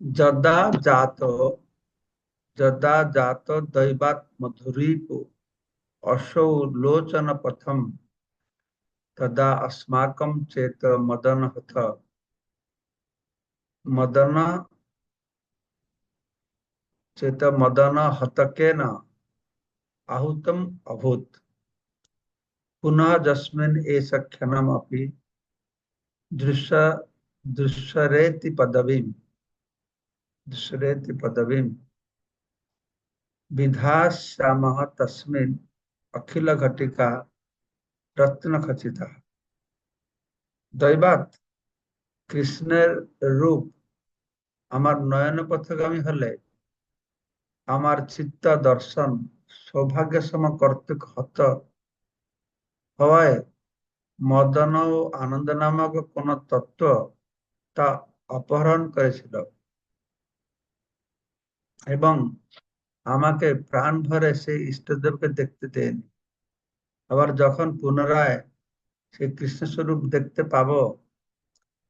जदा जात जदा जात दैवात मधुरी को अशौ लोचन पथम तदा अस्माकं चेत मदन हथ। मदन, चेत मदन हतकेन आहुतम अभूत। पुनः जस्मिन् एष क्षणमपि दृश्य दृश्यरेति पदवीं दृश्यरेति पदवीं विधास्यामः तस्मिन् अखिल घटिका रत्न खचिता दैवात কৃষ্ণের রূপ আমার নয়ন পথগামী হলে আমার চিত্ত দর্শন সৌভাগ্যসম কর্তৃক হত হওয়ায় মদন ও আনন্দ নামক কোন তত্ত্ব তা অপহরণ করেছিল। এবং আমাকে প্রাণ ভরে সেই ইষ্টদেবকে দেখতে দেয়নি। আবার যখন পুনরায় সেই কৃষ্ণস্বরূপ দেখতে পাব,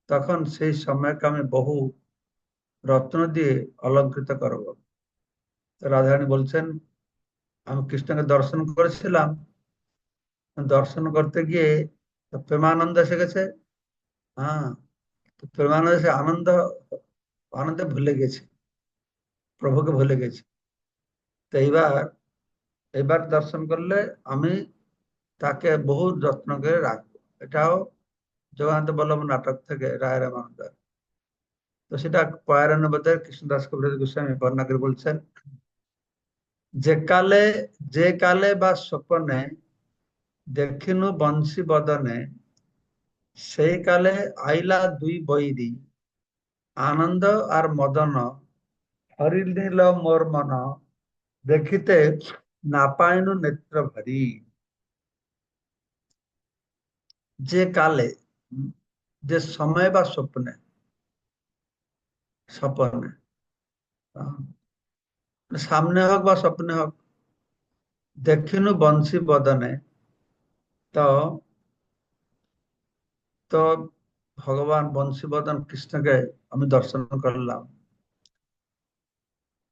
তখন সেই সময়কে আমি বহু রত্ন দিয়ে অলঙ্কৃত করব। রাধারানী বলছেন, আমি কৃষ্ণকে দর্শন করেছিলাম। দর্শন করতে গিয়ে প্রেমানন্দ এসে গেছে? হ্যাঁ প্রেমানন্দ এসে আনন্দ, আনন্দে ভুলে গেছে, প্রভুকে ভুলে গেছে। তো এইবার এবার দর্শন করলে আমি তাকে বহু যত্ন করে রাখব। এটাও জগন্নাথ বল্লভ নাটক থেকে রায় রামানন্দ। তো সেটা পয়ারানব্বই কৃষ্ণদাস কবিরাজ গোস্বামী বর্ণনা করে বলছেন, যে কালে যে কালে বা স্বপ্নে দেখিনু বংশী বদনে সেই কালে আইলা দুই বৈরি, আনন্দ আর মদন। হরিনীল মোর মন, দেখিতে না পাইনু নেত্র ভরি যে কালে, যে সময় বা স্বপ্নে স্বপ্নে। সামনে হোক বা স্বপ্নে হোক দেখিনু বংশী বদনে, তো তো ভগবান বংশীবদন কৃষ্ণকে আমি দর্শন করলাম।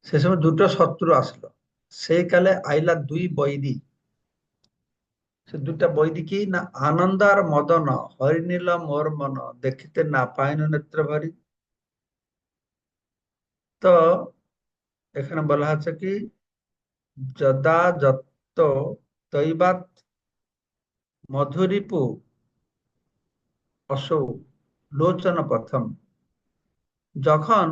সে সময় দুটো শত্রু আসলো। সেই কালে আইলা দুই বৈদি। সে দুটা বৈদি কি? না, আনন্দ আর মদন, হরিনীল মোর মন, দেখিতে না পাইন নেত্র ভারী তো এখানে বলা আছে কি? যদা যত তৈবাত মধুরিপু অসৌ লোচন প্রথম যখন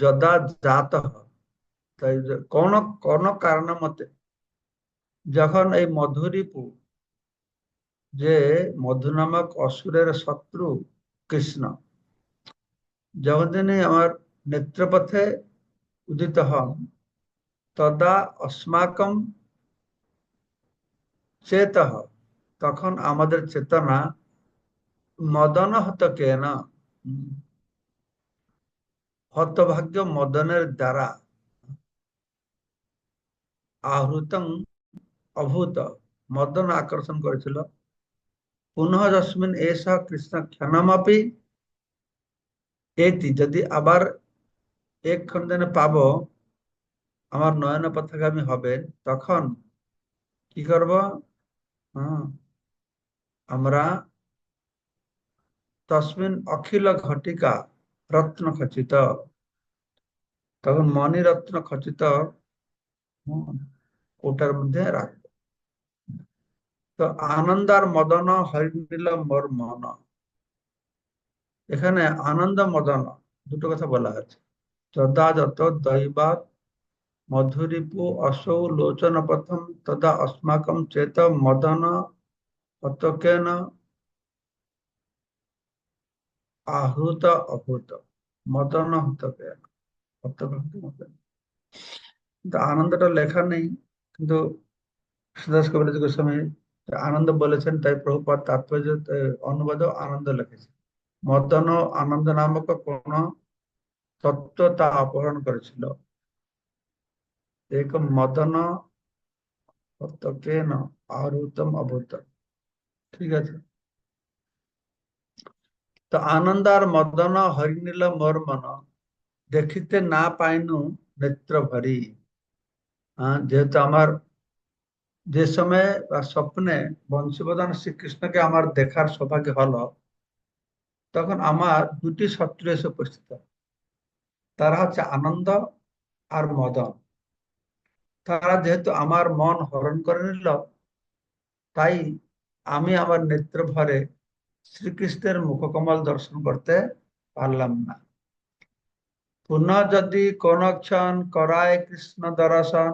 যদা জাত কোন কোন কারণ মতে, যখন এই মধুরিপু, যে মধু নামক অসুরের শত্রু কৃষ্ণ, যখন তিনি আমার নেত্রপথে উদিত হন, তদা অস্মাকম চেত তখন আমাদের চেতনা মদন হত কেন হতভাগ্য মদনের দ্বারা আহৃত অভূত, মদন আকর্ষণ করেছিল। পুনঃ যস্মিন এস কৃষ্ণ ক্ষণমাপি এটি যদি আবার এক খন্ডনে পাব, আমার নয়ন পথগামী হবে, তখন কি করব? আমরা তসমিন অখিল ঘটিকা রত্ন খচিত। তখন মনি রত্ন খচিত ওটার মধ্যে রাখ তো আনন্দ আর মদন হরিনীল মোর মন। এখানে আনন্দ, মদন, দুটো কথা বলা আছে। যদা যত দৈবাত মধুরীপু অসৌ লোচন প্রথম তদা অস্মাকম চেত মদন হতকেন আহৃত অভূত। মদন হতকেন কিন্তু আনন্দটা লেখা নেই, কিন্তু সুদাস কবিরাজ গোস্বামী আনন্দ বলেছেন, তাই প্রভুপাত তাৎপর্য অনুবাদ আনন্দ লিখেছে। মদন আনন্দ নামক কোন তত্ত্ব তা অপহরণ করেছিল। ଏକ মদন কেন আহৃতম অভূত। ঠিক আছে। তো আনন্দ আর মদন হরিনীল মোর মন, দেখিতে না পাইনু নেত্র ভরি। যেহেতু আমার যে সময় বা স্বপ্নে বংশীবদন শ্রীকৃষ্ণকে আমার দেখার সৌভাগ্য হলো, তখন আমার দুটি শত্রু এসে উপস্থিত। তারা হচ্ছে আনন্দ আর মদন। তারা যেহেতু আমার মন হরণ করে নিল, তাই আমি আমার নেত্র ভরে শ্রীকৃষ্ণের মুখকমল দর্শন করতে পারলাম না। পুনঃ যদি কোন ক্ষণ করায় কৃষ্ণ দর্শন,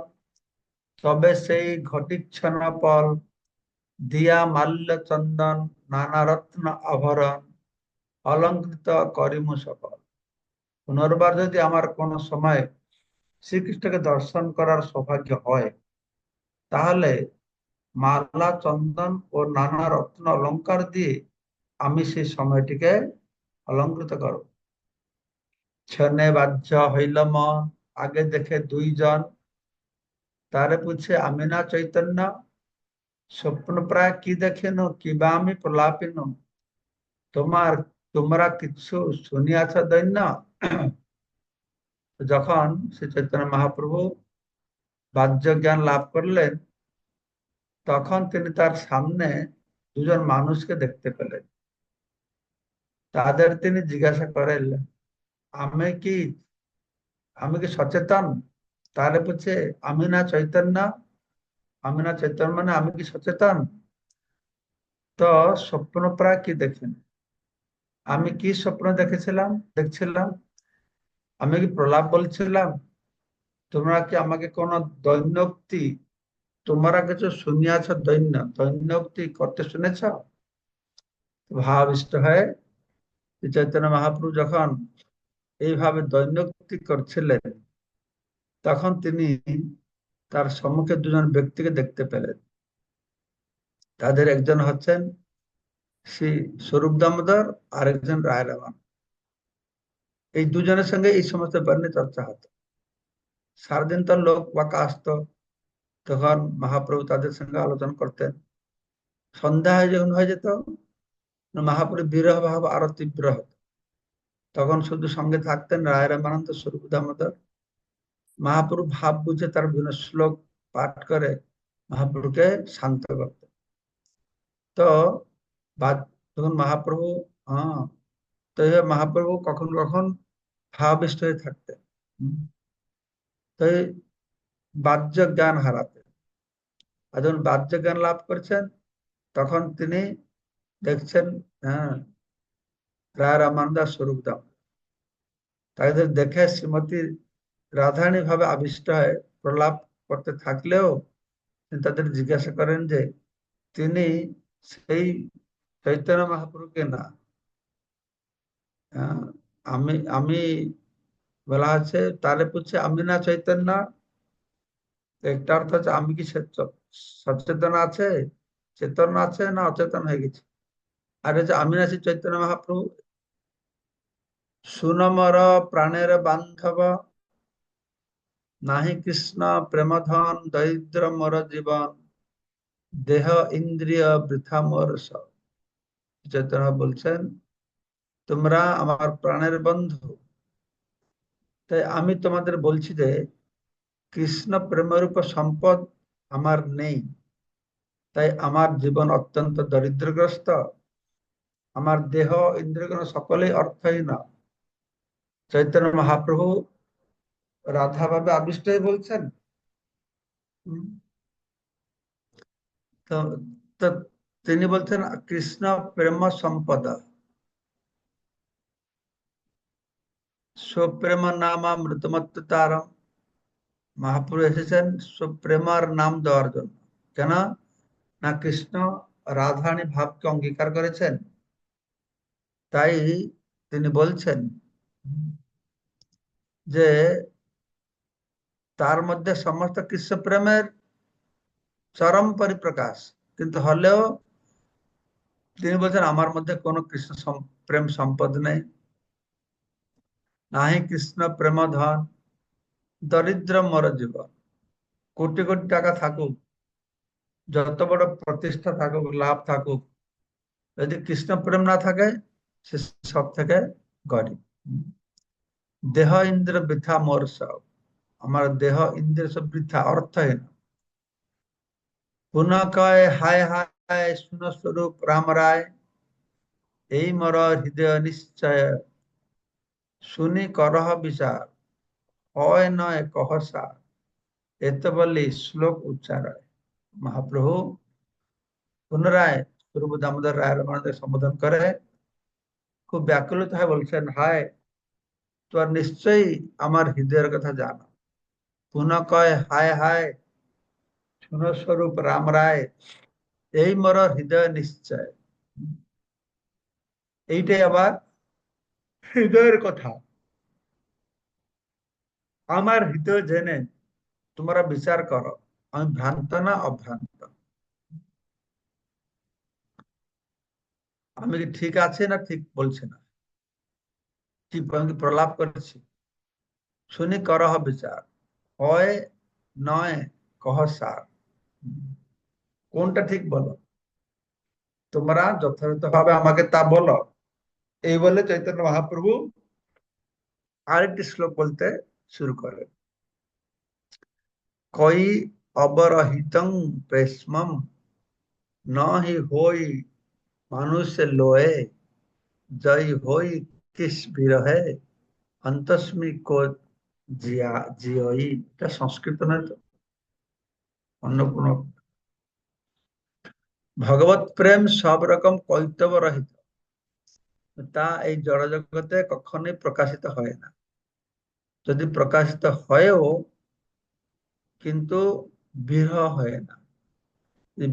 তবে সেই ঘটিচ্ছন পল দিয়া মাল্য চন্দন, নানা রত্ন আভরণ, অলঙ্কৃত করিমু সকল। পুনর্বার যদি আমার কোন সময় শ্রীকৃষ্ণকে দর্শন করার সৌভাগ্য হয়, তাহলে মালা, চন্দন ও নানা রত্ন অলঙ্কার দিয়ে আমি সেই সময়টিকে অলঙ্কৃত করব। ছনে বাহ্য হইল মন, আগে দেখে দুইজন। তারে পুছে, আমি না চৈতন্য? স্বপ্ন প্রায় কি দেখেন? কিবা আমি প্রলাপিন? তোমার, তোমরা কিছু শুনিয়াছ দৈন্য? যখন শ্রী চৈতন্য মহাপ্রভু বাহ্য জ্ঞান লাভ করলেন তখন তিনি তার সামনে দুজন মানুষকে দেখতে পেলেন। তাদের তিনি জিজ্ঞাসা করেন, আমি কি আমি কি সচেতন? তাহলে বলছে, আমি না চৈতন্য, আমি না চৈতন্য মানে আমি কি সচেতন? তো স্বপ্ন প্রায় কি দেখেন? আমি কি স্বপ্ন দেখেছিলাম, দেখছিলাম? আমি কি প্রলাপ বলছিলাম? তোমরা কি আমাকে কোন দৈন্যক্তি তোমরা কিছু শুনিয়াছ দৈন্য দৈন্যক্তি করতে শুনেছ? ভাবিষ্ট হয়ে চৈতন্য মহাপ্রভু যখন এইভাবে দৈন্যক্তি করছিলেন, তখন তিনি তার সম্মুখে দুজন ব্যক্তিকে দেখতে পেলেন। তাদের একজন হচ্ছেন শ্রী স্বরূপ দামোদর আর একজন রায় রামান এই দুজনের সঙ্গে এই সমস্ত বর্ণে চর্চা হতো। সারাদিন তো লোক বাঁকা আসতো তখন মহাপ্রভু তাদের সঙ্গে আলোচনা করতেন। সন্ধ্যা যখন হয়ে যেত, মহাপ্রভু বিরহ ভাব আরও তীব্র হতো। তখন শুধু সঙ্গে থাকতেন রায় রামানন্দ, স্বরূপ দামোদর। মহাপ্রভু ভাব বুঝে তার বিভিন্ন শ্লোক পাঠ করে মহাপ্রভুকে শান্ত করতেন। তো তখন মহাপ্রভু হ্যাঁ তো মহাপ্রভু কখন কখন ভাবিষ্ট হয়ে থাকতেন। তো বাহ্য জ্ঞান হারাতেন। আর যখন বাহ্য জ্ঞান লাভ করছেন, তখন তিনি দেখছেন হ্যাঁ রায় রামান্দা স্বরূপ দাম তাদের দেখে শ্রীমতী রাধারানী ভাবে আবিষ্ট হয় প্রলাপ করতে থাকলেও তিনি তাদের জিজ্ঞাসা করেন যে, তিনি সেই চৈতন্য মহাপ্রভুকে না আমি আমি বলা আছে তারে পুছে আমি না চৈতন্য একটা অর্থ হচ্ছে আমি কি সচেতন আছে? চেতন আছে না অচেতন হয়ে গেছে? আর হচ্ছে আমি না চৈতন্য মহাপ্রভু। সুনমর প্রাণের বান্ধব। নাহি কৃষ্ণ প্রেমধন দরিদ্র মর জীবন। দেহ ইন্দ্রিয় বৃথা মোর চৈতন্য বলছেন, তোমরা আমার প্রাণের বন্ধু। তাই আমি তোমাদের বলছি যে কৃষ্ণ প্রেমরূপ সম্পদ আমার নেই। তাই আমার জীবন অত্যন্ত দরিদ্রগ্রস্ত আমার দেহ ইন্দ্রিয়গণ সকলেই অর্থহীন চৈতন্য মহাপ্রভু রাধা ভাবে আবিষ্ট হয়ে বলছেন তিনি বলছেন, কৃষ্ণ প্রেম সম্পদ। সুপ্রেম নামা মৃতমত্ত তারম মহাপুরু এসেছেন সুপ্রেমার নাম দেওয়ার জন্য। কেন? না কৃষ্ণ রাধারানী ভাবকে অঙ্গীকার করেছেন? তাই তিনি বলছেন যে, তার মধ্যে সমস্ত কৃষ্ণ প্রেমের চরম পরিপ্রকাশ। কিন্তু হলেও তিনি বলছেন, আমার মধ্যে কোনো কৃষ্ণ প্রেম সম্পদ নেই। নাহি কৃষ্ণ প্রেম ধন দরিদ্র মর জীবন কোটি কোটি টাকা থাকুক, যত বড় প্রতিষ্ঠা থাকুক, লাভ থাকুক, যদি কৃষ্ণ প্রেম না থাকে, সে সব থেকে গরিব। দেহ ইন্দ্র বৃথা মোর সব। আমার দেহ ইন্দ্র সব বৃথা, অর্থহীন। পুনঃ কয়, হায় হায় শুন স্বরূপ, রাম রায়। এই মর হৃদয় নিশ্চয়। শুনি করহ বিচার। হয় নয় কহসা এত বলি শ্লোক উচ্চারয় মহাপ্রভু পুনরায় স্বরূপ দামোদর রায়ের আমাদের সম্বোধন করে। খুব ব্যাকুলিত হয়ে, বলছেন, হায়, তোর নিশ্চয়ই আমার হৃদয়ের কথা জানো। পুনঃ কয়, হায় হায় স্বরূপ রাম রায়, এই মর হৃদয় নিশ্চয়। এইটাই আবার হৃদয়ের কথা। আমার হৃদয় জেনে তোমরা বিচার করো আমি ভ্রান্ত না অভ্রান্ত আমি কি ঠিক আছে না ঠিক বলছে না? কি প্রলাপ করেছি শুনি করহ বিচার হয় নয় কহ সার কোনটা ঠিক বলো? তোমরা যথাযথভাবে আমাকে তা বলো। এই বলে চৈতন্য মহাপ্রভু আরেকটি শ্লোক বলতে শুরু করে। কই অবরহিতং প্রেষ্মম, নহি হই মানুষ লোয়ে, জয় হই কিস বিরহে, অন্তস্মি কো জিয়া জিয়ই এটা সংস্কৃত নয় তো? অন্য ভগবত প্রেম সব রকম কৈতব রহিত তা এই জড় জগতে কখনোই প্রকাশিত হয় না। যদি প্রকাশিত হয়েও কিন্তু বিরহ হয় না।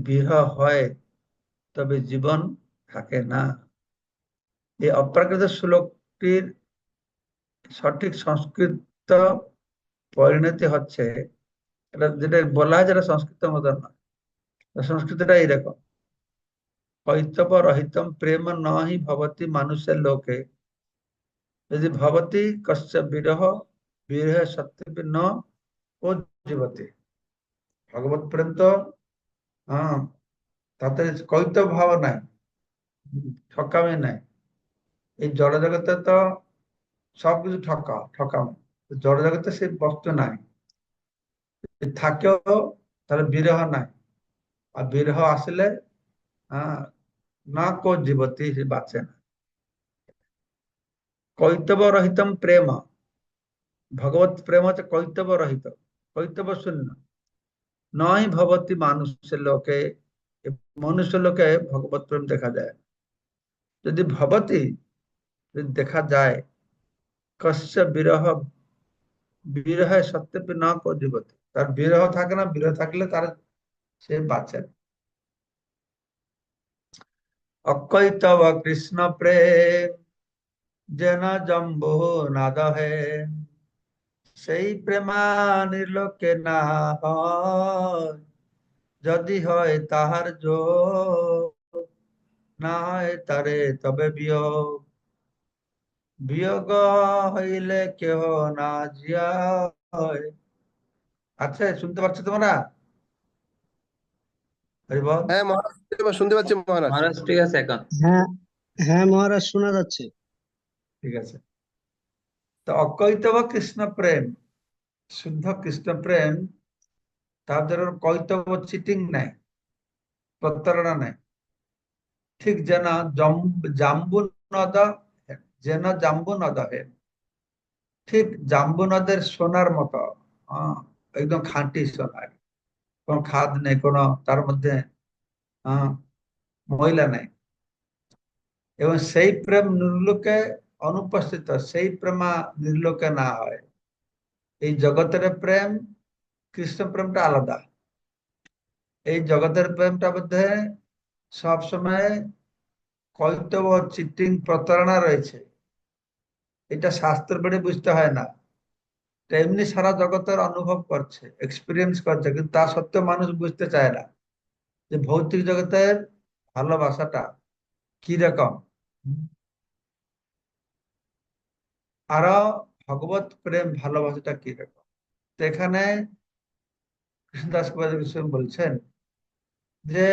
বিরহ হয়, তবে জীবন থাকে না। এই অপ্রাকৃত শ্লোকটির সঠিক সংস্কৃত পরিণতি হচ্ছে, এটা যেটা বলা হয় যেটা সংস্কৃত মতো নয়। সংস্কৃতটা এইরকম কৈতব রহিতম প্রেম নহি ভবতী মানুষের লোকে। যদি ভবতী কশ্চ বিরহ বিরহ সত্য ন ও জীবতী। ভগবত প্রেম তো তাতে কৈতব ভাব নাই, ঠকামি নাই। এই জড় জগতে তো সবকিছু ঠকা, ঠকামি। জড় জগতে সেই বস্তু নাই। থাকেও তাহলে বিরহ নাই। আর বিরহ আসলে না কো জীবতী, সে বাঁচে না। কৈতব রহিতম প্রেম। ভগবত প্রেম হচ্ছে কৈতব রহিত কৈতব শূন্য। নয় ভবতী মানুষের লোকে মনুষ্য লোকে ভগবত প্রেম দেখা যায়। যদি ভবতী যদি দেখা যায়, কশ্য বিরহ বিরহ সত্যপি না কো জীবতী তার বিরহ থাকে না, বিরহ থাকলে তার সে বাঁচে অকৈতব কৃষ্ণ প্রেম, যেন জম্বু নাদ হে সেই প্রেমা নির্লোকে না হয়। যদি হয় তাহার যোগ না হয় তারে তবে বিয়োগ। বিয়োগ হইলে কেহ না জিয়া হয় আচ্ছা শুনতে পাচ্ছ তোমরা? হ্যাঁ মহারাজ শুনতে পাচ্ছি মহারাজ। মহারাজ ঠিক আছে এখন। হ্যাঁ হ্যাঁ মহারাজ শোনা যাচ্ছে। ঠিক আছে। তো অকৈতব কৃষ্ণ প্রেম, শুদ্ধ কৃষ্ণ প্রেম তাদের কৈতব চিটিং নাই, প্রতারণা নাই। ঠিক যেন জম- জাম্বু নদ, যেন জাম্বু নদ হে। ঠিক জাম্বু নদের সোনার মতো একদম খাঁটি সোনার কোনো খাদ নেই, কোনো তার মধ্যে ময়লা নেই। এবং সেই প্রেম নির্লোকে অনুপস্থিত, সেই প্রেমা নির্লোকে না হয়। এই জগতের প্রেম, কৃষ্ণ প্রেমটা আলাদা। এই জগতের প্রেমটা মধ্যে সবসময় কৈতব চিটিং প্রতারণা রয়েছে। এটা শাস্ত্র বেড়ে বুঝতে হয় না। এমনি সারা জগতের অনুভব করছে এক্সপিরিয়েন্স করছে, কিন্তু তা সত্ত্বেও মানুষ বুঝতে চায় না যে ভৌতিক জগতের ভালোবাসাটা কি রকম আরও ভগবত প্রেম, ভালোবাসাটা কি রকম? তো এখানে কৃষ্ণদাস বলছেন যে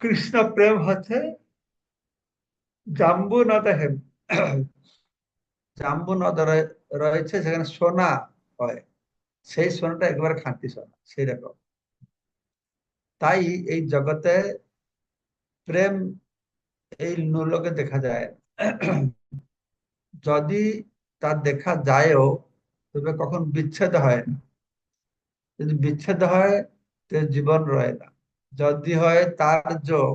কৃষ্ণ প্রেম হচ্ছে জাম্বু নদে জাম্বু নদ রয়ে- রয়েছে সেখানে সোনা হয়। সেই সোনাটা একবারে খাঁটি সোনা, সেই রকম। তাই এই জগতে প্রেম এই নূলকে দেখা যায় যদি তা দেখা যায়ও, তবে কখন বিচ্ছেদ হয় না। যদি বিচ্ছেদ হয়, তো জীবন রয় না। যদি হয়, তার যোগ।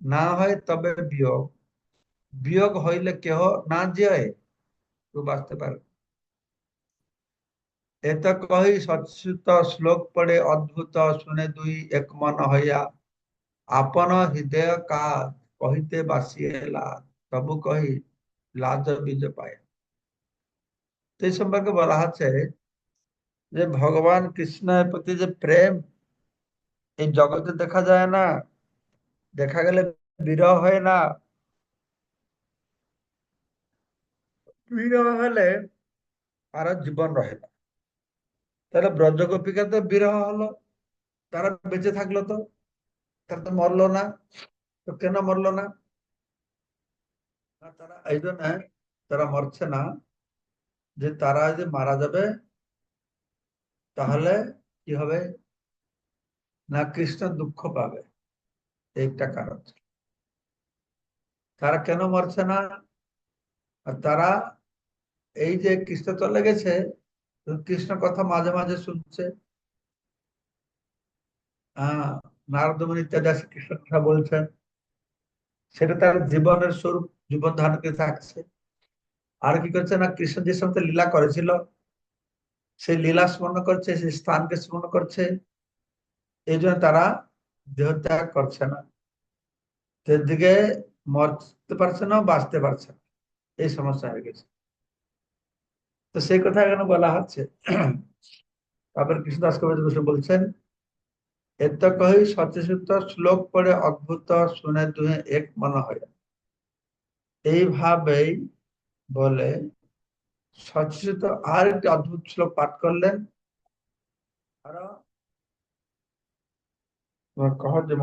না হয়, তবে বিয়োগ। বিয়োগ হইলে কেহ না তো বাঁচতে পারে এত কহি সচ্যুত শ্লোক পড়ে অদ্ভুত, শুনে দুই এক মন হইয়া, আপন হৃদয় কাজ কহিতে বাসিয়ে লাজ তবু কহি লাজ বীজ পায়। তো এই সম্পর্কে বলা হচ্ছে যে ভগবান কৃষ্ণের প্রতি যে প্রেম এই জগতে দেখা যায় না দেখা গেলে বিরহ হয় না। বিরহ হলে আর জীবন রহে না। তাহলে ব্রজ গোপিকা তো বিরহ হলো তারা বেঁচে থাকল তো তারা তো মরলো না তো কেন মরলো না, তারা এই জন্য তারা মরছে না যে তারা যে মারা যাবে, তাহলে কি হবে? না কৃষ্ণ দুঃখ পাবে। এই একটা কারণ। তারা কেন মরছে না? আর তারা এই যে কৃষ্ণ চলে গেছে, কৃষ্ণ কথা মাঝে মাঝে শুনছে। আহ নারদমণি ইত্যাদি কৃষ্ণ কথা বলছেন। সেটা তার জীবনের স্বরূপ। জীবন ধারণ করে থাকছে। আর কি করছে না, কৃষ্ণ যে সমস্ত লীলা করেছিল, সেই লীলা স্মরণ করছে, সেই স্থানকে স্মরণ করছে। এই জন্য তারা দেহ ত্যাগ করছে না। তো এদিকে মরতে পারছে না, বাঁচতে পারছে না। এই সমস্যা হয়ে গেছে। তো সেই কথা এখানে বলা হচ্ছে। তারপরে কৃষ্ণদাস কবির বসে বলছেন, এত কহি সচেতন শ্লোক পড়ে অদ্ভুত, শুনে দুহে এক মনে হয়। এইভাবেই বলে সচেতন আর একটি অদ্ভুত শ্লোক পাঠ করলেন। আরও কহ যে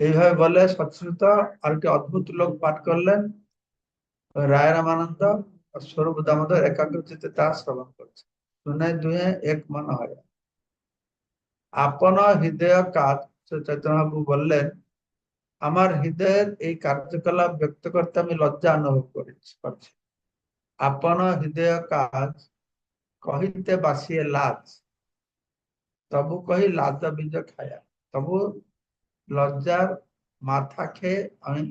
এইভাবে বলে সচেতন আর একটি অদ্ভুত লোক পাঠ করলেন। রায় রামানন্দ স্বরূপ দামোদর একাগ্র তা শ্রবণ করছে। শুনে দুহে এক মন হয়, আপন হৃদয় কাজ চৈতন্যবাবু বললেন আমার হৃদয়ের এই কার্যকলাপ ব্যক্ত করতে আমি লজ্জা অনুভব করেছি করছি। আপন হৃদয় কাজ কহিতে বাসিয়ে লাজ তবু কহি লাজ বীজ খায়া। তবু লজ্জার মাথা খেয়ে আমি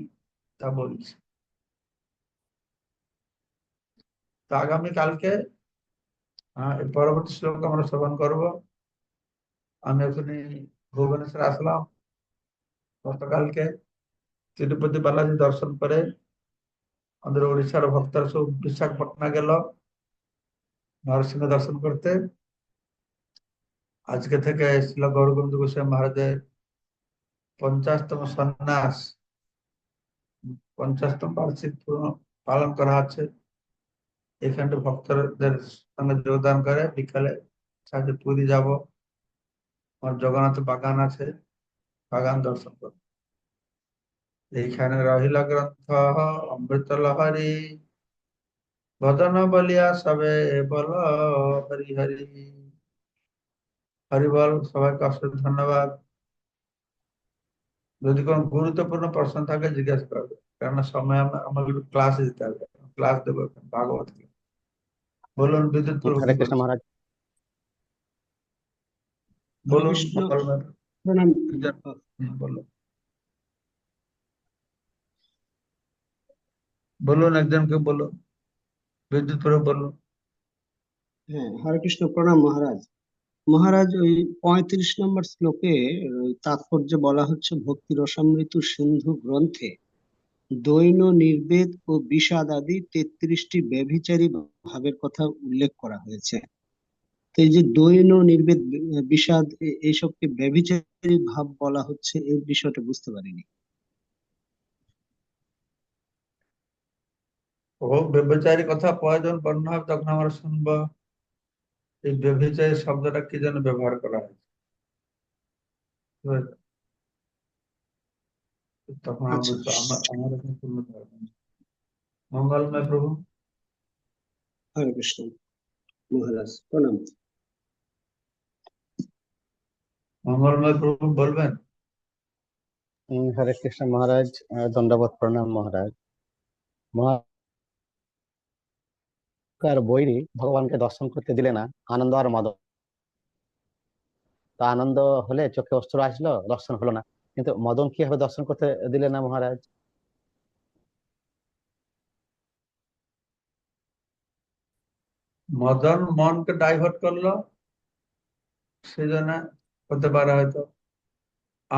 তা বলছি। তো আগামী কালকে আহ, পরবর্তী শ্লোক আমরা শ্রবণ করব। আমি এখানে ভুবনেশ্বর আসলাম। গতকালকে তিরুপতি বালাজি দর্শন করে আমাদের ওড়িশার ভক্তরা সব বিশাখাপটনা গেল নরসিংহ দর্শন করতে আজকে থেকে শিল গৌরবন্দ গোস্বামী মহারাজের পঞ্চাশতম সন্ন্যাস পঞ্চাশতম বার্ষিক পালন করা হচ্ছে এখানে ভক্তদের সঙ্গে যোগদান করে বিকালে সাথে পুরী যাব আমার জগন্নাথ বাগান আছে বাগান দর্শন করব এইখানে রহিল গ্রন্থ অমৃত লহরি ভজন বলিয়া সবে বল হরি হরি হরি বল সবাইকে অসংখ্য ধন্যবাদ যদি কোনো গুরুত্বপূর্ণ প্রশ্ন থাকে জিজ্ঞাসা করবে কেননা সময় আমা- আমাকে ক্লাসে যেতে হবে ক্লাস দেবো ভাগবত বলুন বিদ্যুৎ কৃষ্ণ মহারাজ বলুন বলুন। একজনকে বলুন। বিদ্যুৎ বলুন। হ্যাঁ হরে কৃষ্ণ প্রণাম মহারাজ। মহারাজ ওই পঁয়ত্রিশ নম্বর শ্লোকে তাৎপর্য বলা হচ্ছে ভক্তি রসামৃত সিন্ধু গ্রন্থে দৈন নির্বেদ ও বিষাদ আদি তেত্রিশটি ব্যভিচারী ভাবের কথা উল্লেখ করা হয়েছে। তো এই যে দৈন নির্বেদ বিষাদ এইসবকে ব্যভিচারী ভাব বলা হচ্ছে এই বিষয়টা বুঝতে পারিনি। ও ব্যভিচারী কথা প্রয়োজন বর্ণ হবে তখন আমরা শুনব এই ব্যভিচারী শব্দটা কি যেন ব্যবহার করা হয়েছে। তখন আচ্ছা। আমার আমার এখানে পূর্ণ ধর্ম মঙ্গলময় প্রভু। হরে কৃষ্ণ। মহারাজ প্রণাম। মঙ্গলময় প্রভু বলবেন? হরে কৃষ্ণ মহারাজ আহ, দণ্ডবত প্রণাম মহারাজ। মহাকার বৈরী ভগবানকে দর্শন করতে দিলে না আনন্দ আর মদন তো আনন্দ হলে চোখে অস্ত্র আসলো দর্শন হলো না। কিন্তু মদন কীভাবে দর্শন করতে দিলে না মহারাজ? মদন মনকে ডাইভার্ট করল সেজন্য হতে পারে হয়তো।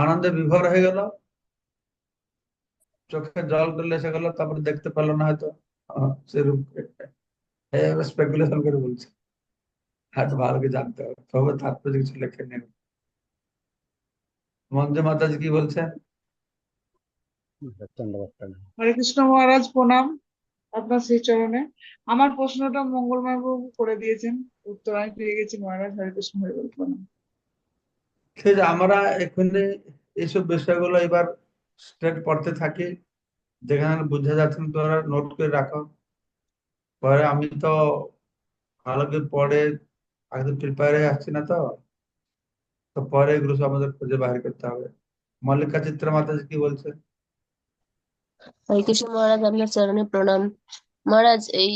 আনন্দে বিভোর হয়ে গেল। চোখে জল তুলে এসে গেল, তারপরে দেখতে পেল না হয়তো। সেরকম স্পেকুলেশন করে বলছে। হ্যাঁ ভালো করে জানতে হবে। তবে কিছু লেখে মঞ্জু মাতাজি কি বলছেন? হরে কৃষ্ণ মহারাজ, প্রণাম আপনার শ্রী চরণে আমার প্রশ্নটা মঙ্গলময় করে দিয়েছেন। উত্তর আমি পেয়ে গেছি। মহারাজ, হরে কৃষ্ণ, হরে প্রণাম। ঠিক আমরা এখানে এইসব বিষয়গুলো এবার স্ট্রেট পড়তে থাকি যেখানে বুঝা যাচ্ছে তোমরা নোট করে রাখো। পরে আমি তো ভালো করে পড়ে একদম প্রিপেয়ার হয়ে আসছি না তো। তো পরে এগুলো সব আমাদের খুঁজে বাহির করতে হবে। মল্লিকা চিত্র মাতাজি কি বলছে? হরে কৃষ্ণ মহারাজ আপনার চরণে প্রণাম। মহারাজ এই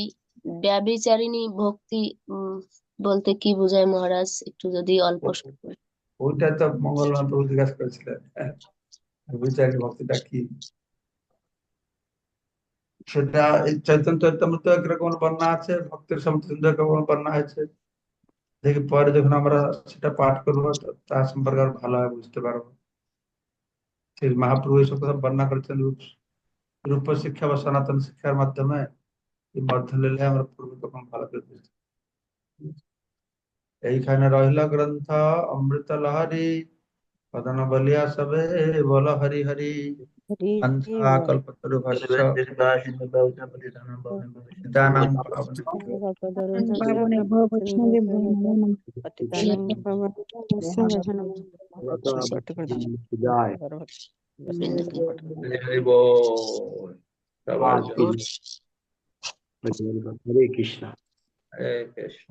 ব্যভিচারিণী ভক্তি বলতে কি বোঝায় মহারাজ? একটু যদি অল্প সময়। ওইটা তো মঙ্গলবার প্রভু জিজ্ঞাসা করেছিলেন বিচারী ভক্তিটা কি? সেটা চৈতন্য চৈতন্য একরকম বর্ণনা আছে? ভক্তের সমতুল্য একরকম বর্ণনা হয়েছে? দেখি পরে যখন আমরা সেটা পাঠ করব তার সম্পর্কে আরও ভালোভাবে বুঝতে পারব। সেই মহাপ্রভু এইসব কথা বর্ণনা করেছেন রূপ শিক্ষা বা সনাতন শিক্ষার মাধ্যমে। এই মধ্য লীলে আমরা পূর্ব তখন ভালো করে বুঝতে এইখানে রহিল গ্রন্থ অমৃত লহরী পদন বলিয়া সবে বল হরি হরি হংসা কল্পতরু ভাষ্য সিদ্ধানাং পাবন হরি বল সবার জন্য। হরে কৃষ্ণ হরে কৃষ্ণ